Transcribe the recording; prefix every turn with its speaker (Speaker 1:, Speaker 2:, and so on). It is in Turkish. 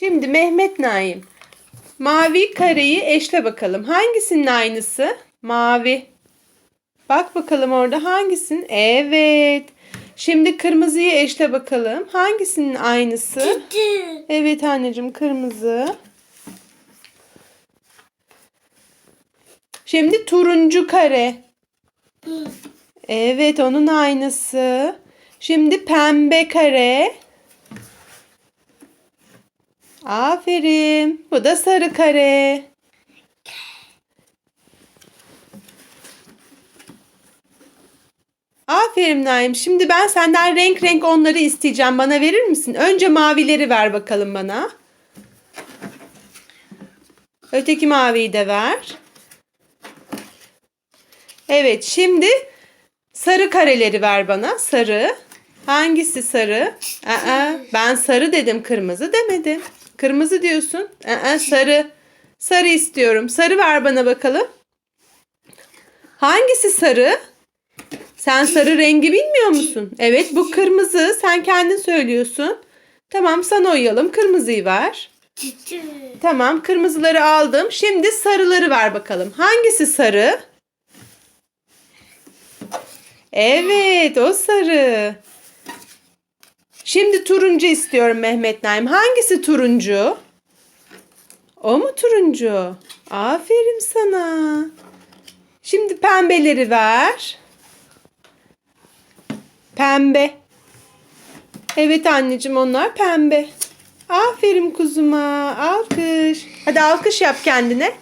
Speaker 1: Şimdi Mehmet Naim. Mavi kareyi eşle bakalım. Hangisinin aynısı? Mavi. Bak bakalım orada hangisinin? Evet. Şimdi kırmızıyı eşle bakalım. Hangisinin aynısı? Evet anneciğim kırmızı. Şimdi turuncu kare. Evet onun aynısı. Şimdi pembe kare. Aferin. Bu da sarı kare. Aferin Naim. Şimdi ben senden renk renk onları isteyeceğim. Bana verir misin? Önce mavileri ver bakalım bana. Öteki maviyi de ver. Evet, şimdi sarı kareleri ver bana. Sarı. Hangisi sarı? Aa, ben sarı dedim, kırmızı demedim. Kırmızı diyorsun. Aa, sarı. Sarı istiyorum. Sarı ver bana bakalım. Hangisi sarı? Sen sarı rengi bilmiyor musun? Evet bu kırmızı. Sen kendin söylüyorsun. Tamam sana uyalım. Kırmızıyı ver. Tamam kırmızıları aldım. Şimdi sarıları ver bakalım. Hangisi sarı? Evet o sarı. Şimdi turuncu istiyorum Mehmet Naim. Hangisi turuncu? O mu turuncu? Aferin sana. Şimdi pembeleri ver. Pembe. Evet anneciğim onlar pembe. Aferin kuzuma. Alkış. Hadi alkış yap kendine.